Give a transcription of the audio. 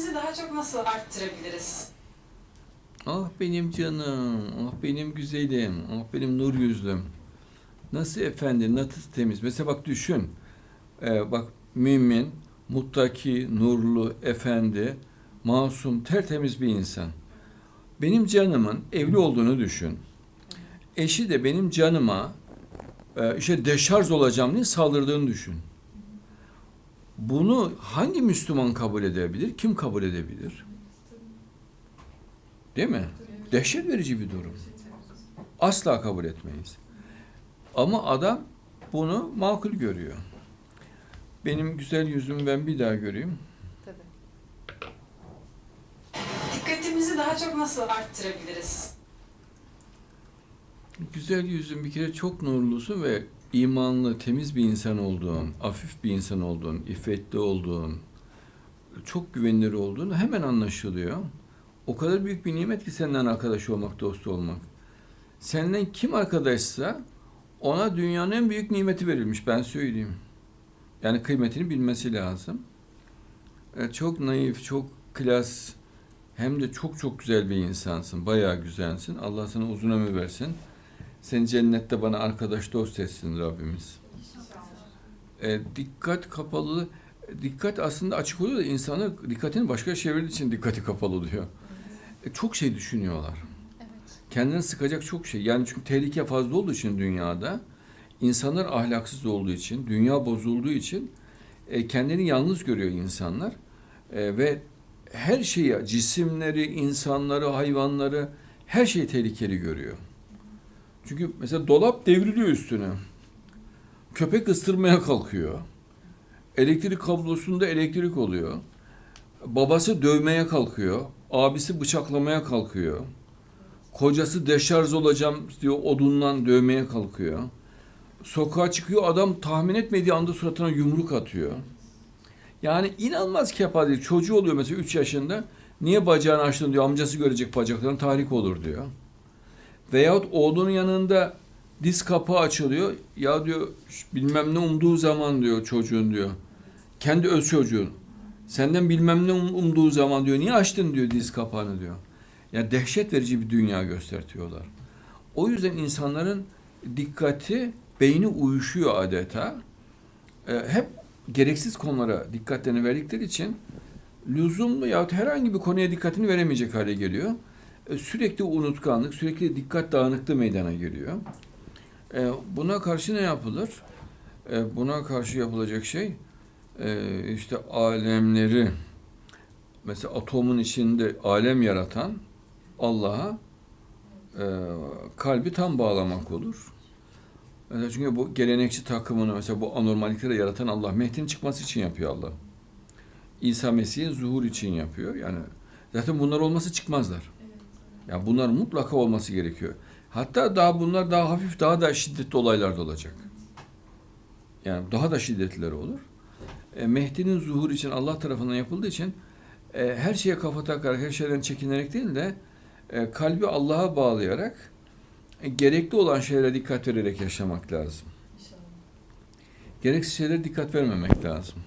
Dikkatimizi daha çok nasıl arttırabiliriz? Ah benim canım, ah benim güzelim, ah benim nur yüzlüm. Nasıl efendi, nasıl temiz. Mesela bak düşün, Ee, bak mümin, muttaki, nurlu, efendi, masum, tertemiz bir insan. Benim canımın evli olduğunu düşün. Eşi de benim canıma e, işte deşarj olacağım diye saldırdığını düşün. Bunu hangi Müslüman kabul edebilir? Kim kabul edebilir? Değil mi? Dehşet verici bir durum. Asla kabul etmeyiz. Ama adam bunu makul görüyor. Benim güzel yüzümü ben bir daha göreyim. Tabii. Dikkatimizi daha çok nasıl arttırabiliriz? Güzel yüzün bir kere çok nurlusun ve imanlı, temiz bir insan olduğun, afif bir insan olduğun, iffetli olduğun, çok güvenilir olduğun hemen anlaşılıyor. O kadar büyük bir nimet ki senden arkadaş olmak, dost olmak. Senden kim arkadaşsa ona dünyanın en büyük nimeti verilmiş ben söyleyeyim. Yani kıymetini bilmesi lazım. E, Çok naif, çok klas, hem de çok çok güzel bir insansın. Bayağı güzelsin. Allah sana uzun ömür versin. Seni cennette bana arkadaş dost etsin Rabbimiz. E, dikkat kapalı, dikkat aslında açık oluyor da insanlar dikkatini başka çevirdiği için dikkati kapalı oluyor. E, çok şey düşünüyorlar. Evet. Kendini sıkacak çok şey. Yani çünkü tehlike fazla olduğu için dünyada, insanlar ahlaksız olduğu için, dünya bozulduğu için e, kendini yalnız görüyor insanlar. E, ve her şeyi, cisimleri, insanları, hayvanları, her şeyi tehlikeli görüyor. Çünkü mesela dolap devriliyor üstüne. Köpek ısırmaya kalkıyor. Elektrik kablosunda elektrik oluyor. Babası dövmeye kalkıyor. Abisi bıçaklamaya kalkıyor. Kocası deşarj olacağım diyor odundan dövmeye kalkıyor. Sokağa çıkıyor adam tahmin etmediği anda suratına yumruk atıyor. Yani inanılmaz kepaze. Çocuğu oluyor mesela 3 yaşında. Niye bacağını açtın diyor. Amcası görecek bacaklarını tahrik olur diyor. Veyahut oğlunun yanında diz kapağı açılıyor. Ya diyor "ş- bilmem ne umduğu zaman diyor çocuğun diyor. Kendi öz çocuğun. Senden bilmem ne um- umduğu zaman diyor. Niye açtın diyor diz kapağını diyor. Ya dehşet verici bir dünya göstertiyorlar. O yüzden insanların dikkati, beyni uyuşuyor adeta. Ee, hep gereksiz konulara dikkatlerini verdikleri için lüzumlu yahut herhangi bir konuya dikkatini veremeyecek hale geliyor. Ee, sürekli unutkanlık, sürekli dikkat dağınıklığı meydana geliyor. Ee, buna karşı ne yapılır? Ee, buna karşı yapılacak şey e, işte alemleri mesela atomun içinde alem yaratan Allah'a e, kalbi tam bağlamak olur. Mesela çünkü bu gelenekçi takımını mesela bu anormallikleri yaratan Allah Mehdi'nin çıkması için yapıyor Allah. İsa Mesih'in zuhur için yapıyor. Yani zaten bunlar olması çıkmazlar. Ya bunlar mutlaka olması gerekiyor. Hatta daha bunlar daha hafif, daha da şiddetli olaylar da olacak. Yani daha da şiddetlileri olur. E, Mehdi'nin zuhur için Allah tarafından yapıldığı için e, her şeye kafa takarak, her şeyden çekinerek değil de e, kalbi Allah'a bağlayarak e, gerekli olan şeylere dikkat vererek yaşamak lazım. Gereksiz şeylere dikkat vermemek lazım.